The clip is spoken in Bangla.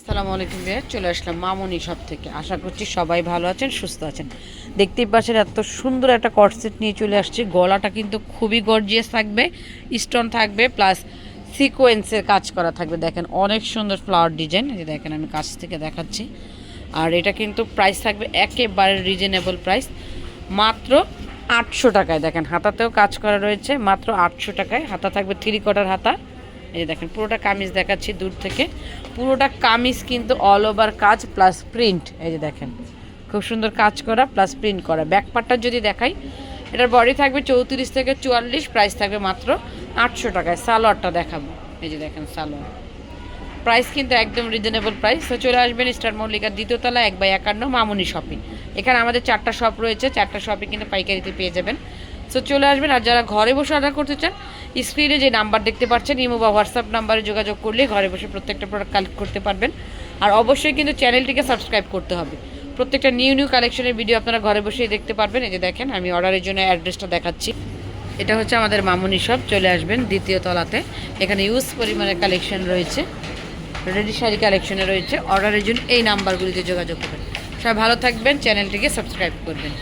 আসসালামু আলাইকুম ভাইয়া চলে আসলাম মামনি সব থেকে। আশা করছি সবাই ভালো আছেন, সুস্থ আছেন। দেখতেই পাচ্ছেন এত সুন্দর একটা কটসেট নিয়ে চলে আসছে। গলাটা কিন্তু খুবই গর্জিয়াস থাকবে স্টোন থাকবে প্লাস সিকোয়েন্সের কাজ করা থাকবে। দেখেন অনেক সুন্দর ফ্লাওয়ার ডিজাইন যে দেখেন আমি কাছ থেকে দেখাচ্ছি। আর এটা কিন্তু প্রাইস থাকবে একেবারে রিজনেবল প্রাইস মাত্র আটশো টাকায়। দেখেন হাতাতেও কাজ করা রয়েছে, মাত্র আটশো টাকায়। হাতা থাকবে থ্রি কোয়ার্টার হাতা। এই দেখেন, পুরোটা কামিজ দেখাচ্ছি দূর থেকে। পুরোটা কামিজ কিন্তু অল ওভার কাজ প্লাস প্রিন্ট এই যে দেখেন, খুব সুন্দর কাজ করা প্লাস প্রিন্ট করা। ব্যাক পার্টটা যদি দেখাই, এটার বডি থাকবে চৌত্রিশ থেকে চুয়াল্লিশ প্রাইস থাকবে মাত্র আটশো টাকায়। সালোয়ারটা দেখাবো। এই যে দেখেন, সালোয়ার। প্রাইস কিন্তু একদম রিজনেবল প্রাইস তো চলে আসবেন স্টার মল্লিকার দ্বিতীয়তলা এক বাই একান্ন, মামুনি শপিং এখানে আমাদের চারটা শপ রয়েছে, চারটা শপে কিন্তু পাইকারিতে পেয়ে যাবেন। সো চলে আসবেন, আর যারা ঘরে বসে অর্ডার করতে চান স্ক্রিনে যে নাম্বার দেখতে পাচ্ছেন, ইমো বা হোয়াটসঅ্যাপ নাম্বারে যোগাযোগ করলে ঘরে বসে প্রত্যেকটা প্রোডাক্ট কালেক্ট করতে পারবেন। আর অবশ্যই কিন্তু চ্যানেলটিকে সাবস্ক্রাইব করতে হবে। প্রত্যেকটা নিউ নিউ কালেকশনের ভিডিও আপনারা ঘরে বসেই দেখতে পারবেন। এই যে দেখেন, আমি অর্ডারের জন্য অ্যাড্রেসটা দেখাচ্ছি। এটা হচ্ছে আমাদের মামুনি শপ চলে আসবেন দ্বিতীয় তলাতে। এখানে ইউজ পরিমাণের কালেকশন রয়েছে। রেডি শাড়ি কালেকশনে রয়েছে। অর্ডারের জন্য এই নাম্বারগুলিতে যোগাযোগ করবেন। সবাই ভালো থাকবেন, চ্যানেলটিকে সাবস্ক্রাইব করবেন।